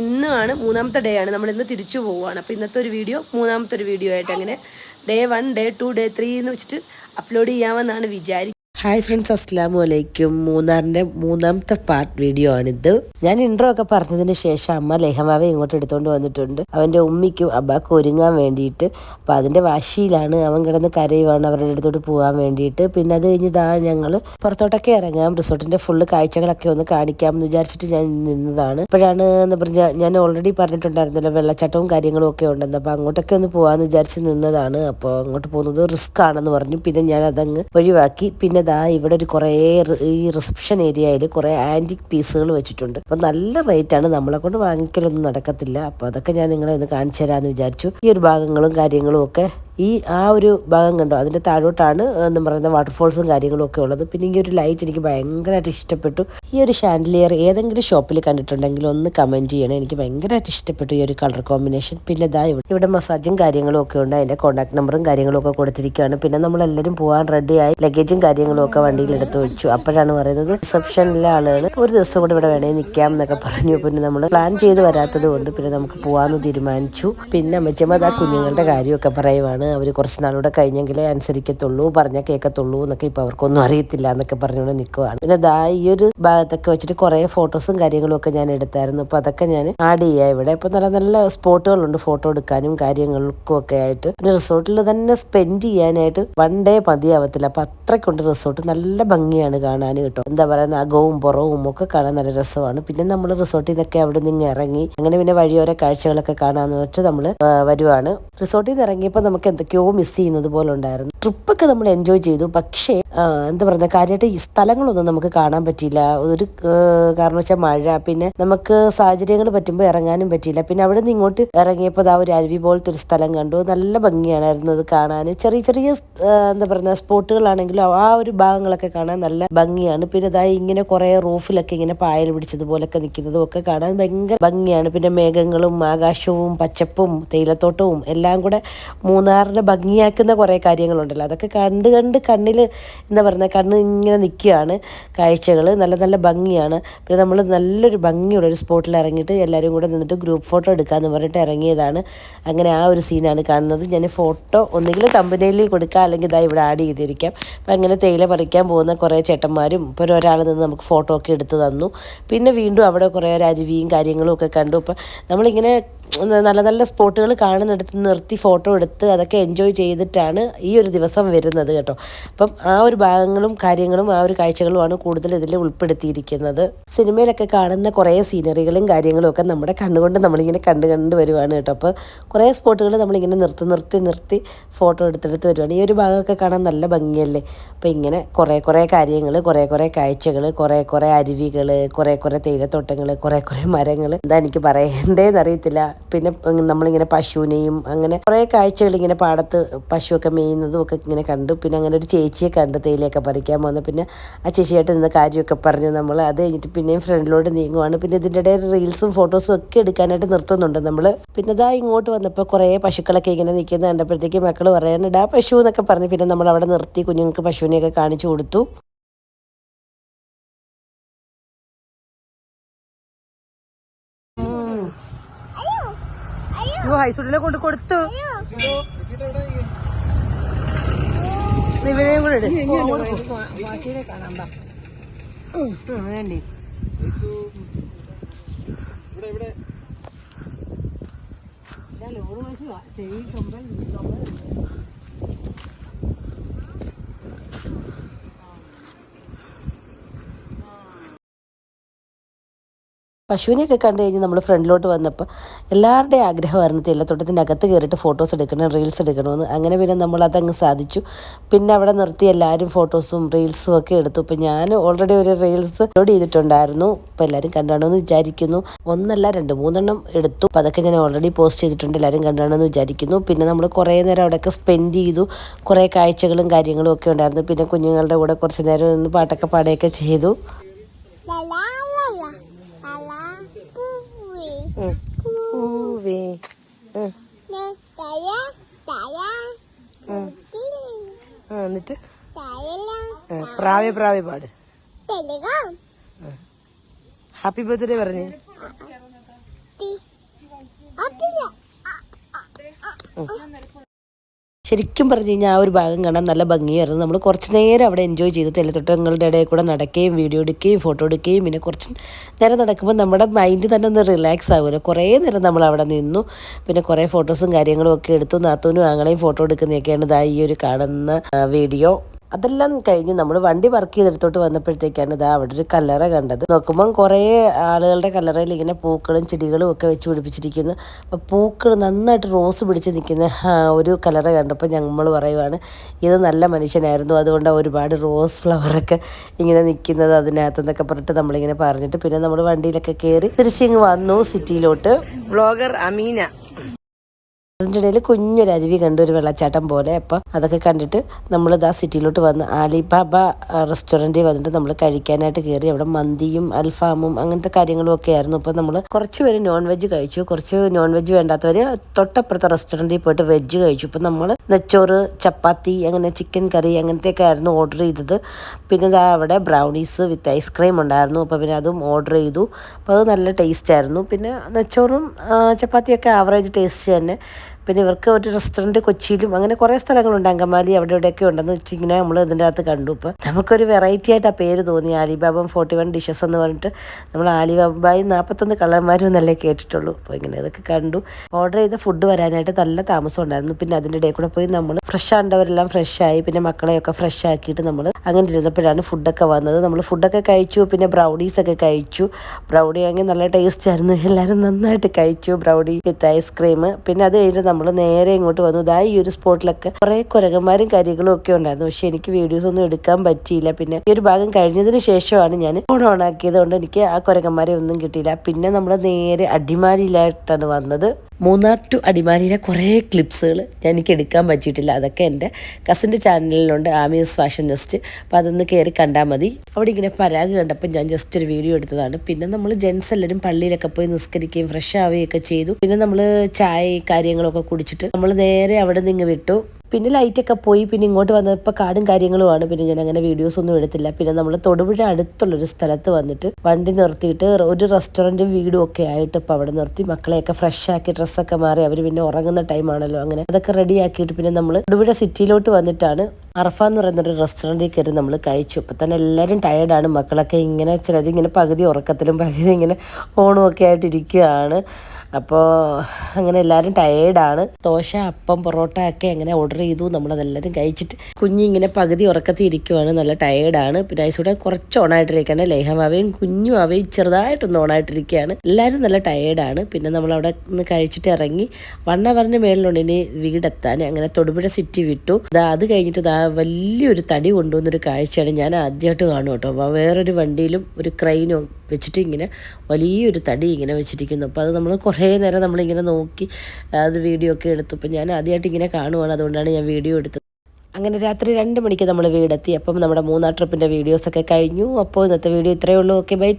ഇന്നാണ് മൂന്നാമത്തെ ഡേ ആണ്. നമ്മൾ ഇന്ന് തിരിച്ചു പോവുകയാണ്. അപ്പോൾ ഇന്നത്തെ ഒരു വീഡിയോ മൂന്നാമത്തെ ഒരു വീഡിയോ ആയിട്ട് അങ്ങനെ day one day two day three എന്ന് വെച്ചിട്ട് അപ്ലോഡ് ചെയ്യാമെന്നാണ് വിചാരിക്കുന്നത് ഹായ് ഫ്രണ്ട്സ് അസ്സാം അലൈക്കും മൂന്നാറിന്റെ മൂന്നാമത്തെ പാർട്ട് വീഡിയോ ആണിത്. ഞാൻ ഇൻട്രോ ഒക്കെ പറഞ്ഞതിന് ശേഷം അമ്മ ലെഹമാവെ ഇങ്ങോട്ട് എടുത്തുകൊണ്ട് വന്നിട്ടുണ്ട്. അവന്റെ ഉമ്മിക്കും അബ്ബാക്കും ഒരുങ്ങാൻ വേണ്ടിയിട്ട്. അപ്പം അതിന്റെ വാശിയിലാണ് അവൻ കിടന്ന് കരയുവാണ് അവരുടെ അടുത്തോട്ട് പോകാൻ വേണ്ടിയിട്ട്. പിന്നെ അത് കഴിഞ്ഞ് ഇതാ ഞങ്ങൾ പുറത്തോട്ടൊക്കെ ഇറങ്ങാം. റിസോർട്ടിന്റെ ഫുള്ള് കാഴ്ചകളൊക്കെ ഒന്ന് കാണിക്കാം എന്ന് വിചാരിച്ചിട്ട് ഞാൻ നിന്നതാണ്. ഇപ്പോഴാണ് എന്ന് പറഞ്ഞാൽ ഞാൻ ഓൾറെഡി പറഞ്ഞിട്ടുണ്ടായിരുന്നല്ലോ വെള്ളച്ചാട്ടവും കാര്യങ്ങളും ഒക്കെ ഉണ്ടെന്ന്. അപ്പോൾ അങ്ങോട്ടൊക്കെ ഒന്ന് പോകാമെന്ന് വിചാരിച്ച് നിന്നതാണ്. അപ്പോൾ അങ്ങോട്ട് പോകുന്നത് റിസ്ക് ആണെന്ന് പറഞ്ഞു. പിന്നെ ഞാൻ അതങ്ങ് ഒഴിവാക്കി. പിന്നെ ദാ ഇവിടെ ഒരു കുറേ ഈ റിസപ്ഷൻ ഏരിയയിൽ കുറേ ആന്റിക് പീസുകൾ വെച്ചിട്ടുണ്ട്. അപ്പോൾ നല്ല റേറ്റ് ആണ്. നമ്മളെ കൊണ്ട് വാങ്ങിക്കലൊന്നും നടക്കത്തില്ല. അപ്പോൾ അതൊക്കെ ഞാൻ നിങ്ങളെ ഒന്ന് കാണിച്ചു തരാമെന്ന് വിചാരിച്ചു. ഈ ഒരു ഭാഗങ്ങളും കാര്യങ്ങളും ഒക്കെ ഈ ആ ഒരു ഭാഗം കണ്ടോ? അതിന്റെ താഴോട്ടാണ് എന്ന് പറയുന്ന വാട്ടർഫോൾസും കാര്യങ്ങളും ഒക്കെ ഉള്ളത്. പിന്നെ ഈ ഒരു ലൈറ്റ് എനിക്ക് ഭയങ്കരമായിട്ട് ഇഷ്ടപ്പെട്ടു. ഈ ഒരു ഷാൻഡിലിയർ ഏതെങ്കിലും ഷോപ്പിൽ കണ്ടിട്ടുണ്ടെങ്കിൽ ഒന്ന് കമന്റ് ചെയ്യണം. എനിക്ക് ഭയങ്കരമായിട്ട് ഇഷ്ടപ്പെട്ടു ഈ ഒരു കളർ കോമ്പിനേഷൻ പിന്നെ ഇതാ ഇവിടെ മസാജും കാര്യങ്ങളും ഒക്കെ ഉണ്ട്. അതിന്റെ കോൺടാക്ട് നമ്പറും കാര്യങ്ങളും ഒക്കെ കൊടുത്തിരിക്കുകയാണ്. പിന്നെ നമ്മളെല്ലാവരും പോകാൻ റെഡിയായി ലഗേജും കാര്യങ്ങളും ഒക്കെ വണ്ടിയിൽ എടുത്ത് വെച്ചു. അപ്പോഴാണ് പറയുന്നത് റിസപ്ഷനിലെ ആളുകൾ ഒരു ദിവസം കൂടെ ഇവിടെ വേണേ നിൽക്കാം എന്നൊക്കെ പറഞ്ഞു. പിന്നെ നമ്മൾ പ്ലാൻ ചെയ്ത് വരാത്തത് കൊണ്ട് പിന്നെ നമുക്ക് പോകാമെന്ന് തീരുമാനിച്ചു. പിന്നെ അമ്മച്ചമ്മ കുഞ്ഞുങ്ങളുടെ കാര്യമൊക്കെ പറയുവാണ്. അവർ കുറച്ച് നാളൂടെ കഴിഞ്ഞെങ്കിലേ അനുസരിക്കത്തുള്ളൂ പറഞ്ഞാൽ കേൾക്കത്തുള്ളൂ എന്നൊക്കെ ഇപ്പോൾ അവർക്കൊന്നും അറിയത്തില്ല എന്നൊക്കെ പറഞ്ഞുകൊണ്ട് നിൽക്കുവാണ് പിന്നെ ദാ ഈ ഒരു ഭാഗത്തൊക്കെ വെച്ചിട്ട് കുറേ ഫോട്ടോസും കാര്യങ്ങളും ഒക്കെ ഞാൻ എടുത്തായിരുന്നു. അപ്പോൾ അതൊക്കെ ഞാൻ ആഡ് ചെയ്യാം ഇവിടെ. ഇപ്പോൾ നല്ല നല്ല സ്പോട്ടുകളുണ്ട് ഫോട്ടോ എടുക്കാനും കാര്യങ്ങൾക്കും ഒക്കെ ആയിട്ട്. പിന്നെ റിസോർട്ടിൽ തന്നെ സ്പെൻഡ് ചെയ്യാനായിട്ട് വൺ ഡേ മതിയാവത്തില്ല. അപ്പം അത്രയ്ക്കുണ്ട് റിസോർട്ട്. നല്ല ഭംഗിയാണ് കാണാൻ കേട്ടോ. എന്താ പറയുക അകവും പുറവും ഒക്കെ കാണാൻ നല്ല രസമാണ്. പിന്നെ നമ്മൾ റിസോർട്ടിൽ നിന്നൊക്കെ അവിടെ നിന്ന് ഇറങ്ങി അങ്ങനെ പിന്നെ വഴിയോര കാഴ്ചകളൊക്കെ കാണാന്ന് വെച്ച് നമ്മൾ വരുവാണ്. റിസോർട്ടിൽ നിന്ന് ഇറങ്ങിയപ്പോൾ നമുക്ക് എന്തൊക്കെയോ മിസ് ചെയ്യുന്നത് പോലെ ഉണ്ടായിരുന്നു. ട്രിപ്പൊക്കെ നമ്മൾ എൻജോയ് ചെയ്തു. പക്ഷേ എന്താ പറയുക കാര്യമായിട്ട് ഈ സ്ഥലങ്ങളൊന്നും നമുക്ക് കാണാൻ പറ്റിയില്ല. ഒരു കാരണം വെച്ചാൽ മഴ പിന്നെ നമുക്ക് സാഹചര്യങ്ങൾ പറ്റുമ്പോൾ ഇറങ്ങാനും പറ്റിയില്ല. പിന്നെ അവിടെ നിന്ന് ഇങ്ങോട്ട് ഇറങ്ങിയപ്പോൾ ദാ ഒരു അരുവി പോലത്തെ ഒരു സ്ഥലം കണ്ടു. നല്ല ഭംഗിയാണായിരുന്നു അത് കാണാൻ. ചെറിയ ചെറിയ എന്താ പറയുക സ്പോട്ടുകളാണെങ്കിലും ആ ഒരു ഭാഗങ്ങളൊക്കെ കാണാൻ നല്ല ഭംഗിയാണ്. പിന്നെ അതായത് ഇങ്ങനെ കുറേ റൂഫിലൊക്കെ ഇങ്ങനെ പായൽ പിടിച്ചതുപോലൊക്കെ നിൽക്കുന്നതും ഒക്കെ കാണാൻ ഭയങ്കര ഭംഗിയാണ്. പിന്നെ മേഘങ്ങളും ആകാശവും പച്ചപ്പും തേയിലത്തോട്ടവും എല്ലാം കൂടെ മൂന്നാറിനെ ഭംഗിയാക്കുന്ന കുറേ കാര്യങ്ങളുണ്ടല്ലോ. അതൊക്കെ കണ്ട് കണ്ട് കണ്ണിൽ എന്താ പറയുന്നത് കണ്ണ് ഇങ്ങനെ നിൽക്കുകയാണ് കാഴ്ചകൾ. നല്ല നല്ല ഭംഗിയാണ്. പിന്നെ നമ്മൾ നല്ലൊരു ഭംഗിയുള്ള ഒരു സ്പോട്ടിൽ ഇറങ്ങിയിട്ട് എല്ലാവരും കൂടെ നിന്നിട്ട് ഗ്രൂപ്പ് ഫോട്ടോ എടുക്കാമെന്ന് പറഞ്ഞിട്ട് ഇറങ്ങിയതാണ്. അങ്ങനെ ആ ഒരു സീനാണ് കാണുന്നത്. ഞാൻ ഫോട്ടോ ഒന്നുകിൽ കമ്പനിയിൽ കൊടുക്കുക അല്ലെങ്കിൽ ഇതാ ഇവിടെ ആഡ് ചെയ്തിരിക്കാം. അപ്പം അങ്ങനെ തേയില പറിക്കാൻ പോകുന്ന കുറേ ചേട്ടന്മാരും ഇപ്പോൾ ഒരാൾ നിന്ന് നമുക്ക് ഫോട്ടോ ഒക്കെ എടുത്ത് തന്നു. പിന്നെ വീണ്ടും അവിടെ കുറേ ഒരു അരുവിയും കാര്യങ്ങളും ഒക്കെ കണ്ടു. അപ്പം നമ്മളിങ്ങനെ നല്ല നല്ല സ്പോട്ടുകൾ കാണുന്നിടത്ത് നിർത്തി ഫോട്ടോ എടുത്ത് അതൊക്കെ എൻജോയ് ചെയ്തിട്ടാണ് ഈ ഒരു ദിവസം വരുന്നത് കേട്ടോ. അപ്പം ആ ഒരു ഭാഗങ്ങളും കാര്യങ്ങളും ആ ഒരു കാഴ്ചകളുമാണ് കൂടുതൽ ഇതിൽ ഉൾപ്പെടുത്തിയിരിക്കുന്നത്. സിനിമയിലൊക്കെ കാണുന്ന കുറേ സീനറികളും കാര്യങ്ങളും ഒക്കെ നമ്മുടെ കണ്ണുകൊണ്ട് നമ്മളിങ്ങനെ കണ്ട് കണ്ട് വരുവാണ് കേട്ടോ. അപ്പോൾ കുറേ സ്പോട്ടുകൾ നമ്മളിങ്ങനെ നിർത്തി നിർത്തി നിർത്തി ഫോട്ടോ എടുത്തെടുത്ത് വരുവാണ്. ഈ ഒരു ഭാഗമൊക്കെ കാണാൻ നല്ല ഭംഗിയല്ലേ? അപ്പോൾ ഇങ്ങനെ കുറേ കുറേ കാര്യങ്ങൾ കുറേ കുറേ കാഴ്ചകൾ കുറേ കുറേ അരുവികൾ കുറേ കുറേ തേയിലത്തോട്ടങ്ങൾ കുറേ കുറേ മരങ്ങൾ. എന്താ എനിക്ക് പറയേണ്ടതെന്ന് അറിയത്തില്ല. പിന്നെ നമ്മളിങ്ങനെ പശുവിനെയും അങ്ങനെ കുറേ കാഴ്ചകൾ ഇങ്ങനെ പാടത്ത് പശുവൊക്കെ മേയുന്നതും ഒക്കെ ഇങ്ങനെ കണ്ടു. പിന്നെ അങ്ങനെ ഒരു ചേച്ചിയെ കണ്ടു തേയിലയൊക്കെ പറിക്കാൻ വന്നു പിന്നെ ആ ചേച്ചിയായിട്ട് നിന്ന് കാര്യമൊക്കെ പറഞ്ഞു നമ്മൾ അത് കഴിഞ്ഞിട്ട് പിന്നെയും ഫ്രണ്ടിലോട്ട് നീങ്ങുവാണ്. പിന്നെ ഇതിന്റെ ഇടയിൽ റീൽസും ഫോട്ടോസും ഒക്കെ എടുക്കാനായിട്ട് നിർത്തുന്നുണ്ട് നമ്മൾ പിന്നെ ഇതാ ഇങ്ങോട്ട് വന്നപ്പോൾ കുറേ പശുക്കളൊക്കെ ഇങ്ങനെ നിൽക്കുന്നത് കണ്ടപ്പോഴത്തേക്ക് മക്കൾ പറയാനുണ്ട് ആ പശു എന്നൊക്കെ പറഞ്ഞു പിന്നെ നമ്മൾ അവിടെ നിർത്തി കുഞ്ഞുങ്ങൾക്ക് പശുവിനെയൊക്കെ കാണിച്ചു കൊടുത്തു. ഹൈസ്കൂളിലെ കൊണ്ട് കൊടുത്തു. നിവിനെയും കൂടെ ഇട്. പശുവിനെയൊക്കെ കണ്ടു കഴിഞ്ഞ് നമ്മൾ ഫ്രണ്ടിലോട്ട് വന്നപ്പോൾ എല്ലാവരുടെയും ആഗ്രഹമായിരുന്നു തേയിലത്തോട്ടത്തിന്റെ അകത്ത് കയറിയിട്ട് ഫോട്ടോസ് എടുക്കണം റീൽസ് എടുക്കണമെന്ന്. അങ്ങനെ പിന്നെ നമ്മൾ അതങ്ങ് സാധിച്ചു. പിന്നെ അവിടെ നിർത്തി എല്ലാവരും ഫോട്ടോസും റീൽസും ഒക്കെ എടുത്തു. ഇപ്പം ഞാൻ ഓൾറെഡി ഒരു റീൽസ് അപ്ലോഡ് ചെയ്തിട്ടുണ്ടായിരുന്നു. അപ്പോൾ എല്ലാവരും കണ്ടാണെന്ന് വിചാരിക്കുന്നു. ഒന്നല്ല രണ്ട് മൂന്നെണ്ണം എടുത്തു. അപ്പോൾ അതൊക്കെ ഞാൻ ഓൾറെഡി പോസ്റ്റ് ചെയ്തിട്ടുണ്ട്. എല്ലാവരും കണ്ടാണെന്ന് വിചാരിക്കുന്നു. പിന്നെ നമ്മൾ കുറേ നേരം അവിടെയൊക്കെ സ്പെൻഡ് ചെയ്തു. കുറേ കാഴ്ചകളും കാര്യങ്ങളും ഒക്കെ ഉണ്ടായിരുന്നു. പിന്നെ കുഞ്ഞുങ്ങളുടെ കൂടെ കുറച്ച് നേരം നിന്ന് പാട്ടൊക്കെ പാടുകയൊക്കെ ചെയ്തു. തയ എന്നിട്ട്? പ്രാവേ പ്രാവേ പാട്. തെലുഗം? ഹാപ്പി ബർത്ത്ഡേ പറഞ്ഞു. ടി അപ്പില്ല ശരിക്കും പറഞ്ഞു കഴിഞ്ഞാൽ ആ ഒരു ഭാഗം കാണാൻ നല്ല ഭംഗിയായിരുന്നു. നമ്മൾ കുറച്ച് നേരം അവിടെ എൻജോയ് ചെയ്തു തെലത്തൊട്ടങ്ങളുടെ ഇടയിൽ കൂടെ നടക്കുകയും വീഡിയോ എടുക്കുകയും ഫോട്ടോ എടുക്കുകയും പിന്നെ കുറച്ച് നേരം നടക്കുമ്പോൾ നമ്മുടെ മൈൻഡ് തന്നെ ഒന്ന് റിലാക്സ് ആകുമല്ലോ കുറേ നേരം നമ്മൾ അവിടെ നിന്നു. പിന്നെ കുറേ ഫോട്ടോസും കാര്യങ്ങളും ഒക്കെ എടുത്തു. നാത്തൂനും ആങ്ങളെയും ഫോട്ടോ എടുക്കുന്നതൊക്കെയാണ് ഇതാ ഈ ഒരു കാണുന്ന വീഡിയോ അതെല്ലാം കഴിഞ്ഞ് നമ്മൾ വണ്ടി വർക്ക് ചെയ്തെടുത്തോട്ട് വന്നപ്പോഴത്തേക്കാണ് ഇതാ അവിടെ ഒരു കല്ലറ കണ്ടത്. നോക്കുമ്പം കുറേ ആളുകളുടെ കല്ലറയിൽ ഇങ്ങനെ പൂക്കളും ചെടികളും ഒക്കെ വെച്ച് പിടിപ്പിച്ചിരിക്കുന്നു. അപ്പോൾ പൂക്കൾ നന്നായിട്ട് റോസ് പിടിച്ച് നിൽക്കുന്ന ഒരു കല്ലറ കണ്ടപ്പോൾ ഞങ്ങൾ പറയുവാണ് ഇത് നല്ല മനുഷ്യനായിരുന്നു. അതുകൊണ്ട് ഒരുപാട് റോസ് ഫ്ലവറൊക്കെ ഇങ്ങനെ നിൽക്കുന്നത് അതിനകത്തെന്നൊക്കെ പറഞ്ഞിട്ട് നമ്മളിങ്ങനെ പറഞ്ഞിട്ട് പിന്നെ നമ്മൾ വണ്ടിയിലൊക്കെ കയറി തിരിച്ചിങ്ങ് വന്നു സിറ്റിയിലോട്ട് ബ്ലോഗർ അമീന. അതിന്റെ ഇടയിൽ കുഞ്ഞൊരു അരുവി കണ്ടു ഒരു വെള്ളച്ചാട്ടം പോലെ. അപ്പം അതൊക്കെ കണ്ടിട്ട് നമ്മൾ ഇതാ സിറ്റിയിലോട്ട് വന്ന് ആലിബാബ റെസ്റ്റോറന്റിൽ വന്നിട്ട് നമ്മൾ കഴിക്കാനായിട്ട് കയറി അവിടെ മന്തിയും അൽഫാമും അങ്ങനത്തെ കാര്യങ്ങളും ഒക്കെ ആയിരുന്നു. അപ്പം നമ്മൾ കുറച്ച് പേര് നോൺ വെജ് കഴിച്ചു. കുറച്ച് നോൺ വെജ് വേണ്ടാത്തവർ തൊട്ടപ്പുറത്തെ റെസ്റ്റോറന്റിൽ പോയിട്ട് വെജ് കഴിച്ചു. ഇപ്പം നമ്മൾ നെച്ചോറ് ചപ്പാത്തി അങ്ങനെ ചിക്കൻ കറി അങ്ങനത്തെയൊക്കെ ആയിരുന്നു ഓർഡർ ചെയ്തത്. പിന്നെ ഇതാ അവിടെ ബ്രൗണീസ് വിത്ത് ഐസ്ക്രീം ഉണ്ടായിരുന്നു. അപ്പോൾ പിന്നെ അതും ഓർഡർ ചെയ്തു. അപ്പോൾ അത് നല്ല ടേസ്റ്റ് ആയിരുന്നു. പിന്നെ നെച്ചോറും ചപ്പാത്തിയൊക്കെ ആവറേജ് ടേസ്റ്റ് തന്നെ. പിന്നെ ഇവർക്ക് ഒരു റെസ്റ്റോറന്റ് കൊച്ചിയിലും അങ്ങനെ കുറേ സ്ഥലങ്ങളുണ്ട്. അങ്കമാലി അവിടെ ഇവിടെയൊക്കെ ഉണ്ടെന്ന് വെച്ചിങ്ങനെ നമ്മൾ ഇതിന്റെ അകത്ത് കണ്ടു. ഇപ്പോൾ നമുക്കൊരു വെറൈറ്റി ആയിട്ട് ആ പേര് തോന്നി ആലിബാബം ഫോർട്ടി വൺ ഡിഷസ് എന്ന് പറഞ്ഞിട്ട് നമ്മൾ ആലിബാബായി നാൽപ്പത്തൊന്ന് കള്ളന്മാരും എന്നല്ലേ കേട്ടിട്ടുള്ളൂ. അപ്പോൾ ഇങ്ങനെ ഇതൊക്കെ കണ്ടു. ഓർഡർ ചെയ്ത ഫുഡ് വരാനായിട്ട് നല്ല താമസം ഉണ്ടായിരുന്നു. പിന്നെ അതിന്റെ ഇടയിൽ കൂടെ പോയി നമ്മൾ ഫ്രഷ് ആണ്ടവരെല്ലാം ഫ്രഷ് ആയി. പിന്നെ മക്കളെയൊക്കെ ഫ്രഷ് ആക്കിയിട്ട് നമ്മൾ അങ്ങനെ ഇരുന്നപ്പോഴാണ് ഫുഡൊക്കെ വന്നത്. നമ്മൾ ഫുഡൊക്കെ കഴിച്ചു. പിന്നെ ബ്രൗണീസൊക്കെ കഴിച്ചു. ബ്രൗണി ആണെങ്കിൽ നല്ല ടേസ്റ്റ് ആയിരുന്നു. എല്ലാവരും നന്നായിട്ട് കഴിച്ചു. ബ്രൗണി വിത്ത് ഐസ്ക്രീം പിന്നെ അത് കഴിഞ്ഞിട്ട് നമ്മൾ നേരെ ഇങ്ങോട്ട് വന്നു. ഇതാ ഈ ഒരു സ്പോട്ടിലൊക്കെ കുറേ കുരകന്മാരും കാര്യങ്ങളും ഒക്കെ ഉണ്ടായിരുന്നു. പക്ഷെ എനിക്ക് വീഡിയോസ് ഒന്നും എടുക്കാൻ പറ്റിയില്ല. പിന്നെ ഈ ഒരു ഭാഗം കഴിഞ്ഞതിന് ശേഷമാണ് ഞാൻ ഫോൺ ഓൺ ആക്കിയത് കൊണ്ട് എനിക്ക് ആ കുരകന്മാരെ ഒന്നും കിട്ടിയില്ല. പിന്നെ നമ്മൾ നേരെ അടിമാലിയിലായിട്ടാണ് വന്നത്. മൂന്നാർ ടു അടിമാലിയിലെ കുറേ ക്ലിപ്സുകൾ ഞാൻ എനിക്ക് എടുക്കാൻ പറ്റിയിട്ടില്ല. അതൊക്കെ എന്റെ കസിന്റെ ചാനലിലുണ്ട് ആമിയസ് ഫാഷൻ ജസ്റ്റ് അപ്പോൾ അതൊന്ന് കയറി കണ്ടാൽ മതി. അവിടെ ഇങ്ങനെ പരാഗ് കണ്ടപ്പോൾ ഞാൻ ജസ്റ്റ് ഒരു വീഡിയോ എടുത്തതാണ്. പിന്നെ നമ്മൾ ജെൻസ് എല്ലാവരും പള്ളിയിലൊക്കെ പോയി നിസ്കരിക്കുകയും ഫ്രഷ് ആവുകയൊക്കെ ചെയ്തു. പിന്നെ നമ്മൾ ചായ കാര്യങ്ങളൊക്കെ കുടിച്ചിട്ട് നമ്മൾ നേരെ അവിടെ നിന്ന് ഇങ്ങ് വിട്ടു. പിന്നെ ലൈറ്റൊക്കെ പോയി പിന്നെ ഇങ്ങോട്ട് വന്നപ്പോൾ കാടും കാര്യങ്ങളുമാണ്. പിന്നെ ഞാൻ അങ്ങനെ വീഡിയോസ് ഒന്നും എടുത്തില്ല. പിന്നെ നമ്മൾ തൊടുപുഴ അടുത്തുള്ളൊരു സ്ഥലത്ത് വന്നിട്ട് വണ്ടി നിർത്തിയിട്ട് ഒരു റെസ്റ്റോറന്റും വീടും ഒക്കെ ആയിട്ട് ഇപ്പോൾ അവിടെ നിർത്തി. മക്കളെയൊക്കെ ഫ്രഷ് ആക്കി ഡ്രസ്സൊക്കെ മാറി. അവർ പിന്നെ ഉറങ്ങുന്ന ടൈമാണല്ലോ അങ്ങനെ അതൊക്കെ റെഡിയാക്കിയിട്ട് പിന്നെ നമ്മൾ തൊടുപുഴ സിറ്റിയിലോട്ട് വന്നിട്ടാണ് അർഫ എന്ന് പറയുന്നൊരു റെസ്റ്റോറന്റിൽ കയറി നമ്മൾ കഴിച്ചു. അപ്പോൾ തന്നെ എല്ലാവരും ടയേർഡാണ് മക്കളൊക്കെ ഇങ്ങനെ ചിലരിങ്ങനെ പകുതി ഉറക്കത്തിലും പകുതി ഇങ്ങനെ ഓണും ഒക്കെ ആയിട്ടിരിക്കുകയാണ് അപ്പോൾ അങ്ങനെ എല്ലാവരും ടയേർഡാണ് ദോശ അപ്പം പൊറോട്ട ഒക്കെ അങ്ങനെ ഓർഡർ ചെയ്തു. നമ്മളതെല്ലാവരും കഴിച്ചിട്ട് കുഞ്ഞിങ്ങനെ പകുതി ഉറക്കത്തിൽ ഇരിക്കുവാണ്. നല്ല ടയേർഡാണ് പിന്നെ ഐസൂടെ കുറച്ച് ഓണായിട്ടിരിക്കുകയാണ് ലേഹമാവയും കുഞ്ഞും അവയും ചെറുതായിട്ടൊന്ന് ഓണായിട്ടിരിക്കുകയാണ് എല്ലാവരും നല്ല ടയേർഡാണ് പിന്നെ നമ്മൾ അവിടെ നിന്ന് കഴിച്ചിട്ട് ഇറങ്ങി വണ്ണ പറഞ്ഞ മേളിലുണ്ട്. ഇനി വീടെത്താൻ. അങ്ങനെ തൊടുപുഴ സിറ്റി വിട്ടു. അത് കഴിഞ്ഞിട്ട് ദാ വലിയൊരു തടി കൊണ്ടുവന്നൊരു കാഴ്ചയാണ് ഞാൻ ആദ്യമായിട്ട് കാണും കേട്ടോ. അപ്പോൾ വേറൊരു വണ്ടിയിലും ഒരു ക്രെയിനും വെച്ചിട്ട് ഇങ്ങനെ വലിയൊരു തടി ഇങ്ങനെ വെച്ചിരിക്കുന്നു. അപ്പോൾ അത് നമ്മൾ കുറേ നേരം നമ്മളിങ്ങനെ നോക്കി അത് വീഡിയോ ഒക്കെ എടുത്തു. അപ്പോൾ ഞാൻ ആദ്യമായിട്ട് ഇങ്ങനെ കാണുവാണ്. അതുകൊണ്ടാണ് ഞാൻ വീഡിയോ എടുത്തത്. അങ്ങനെ രാത്രി രണ്ട് മണിക്ക് നമ്മൾ വീടെത്തി. അപ്പം നമ്മുടെ മൂന്നാർ ട്രിപ്പിന്റെ വീഡിയോസൊക്കെ കഴിഞ്ഞു. അപ്പോൾ ഇന്നത്തെ വീഡിയോ ഇത്രയേ ഉള്ളൂ. Okay bye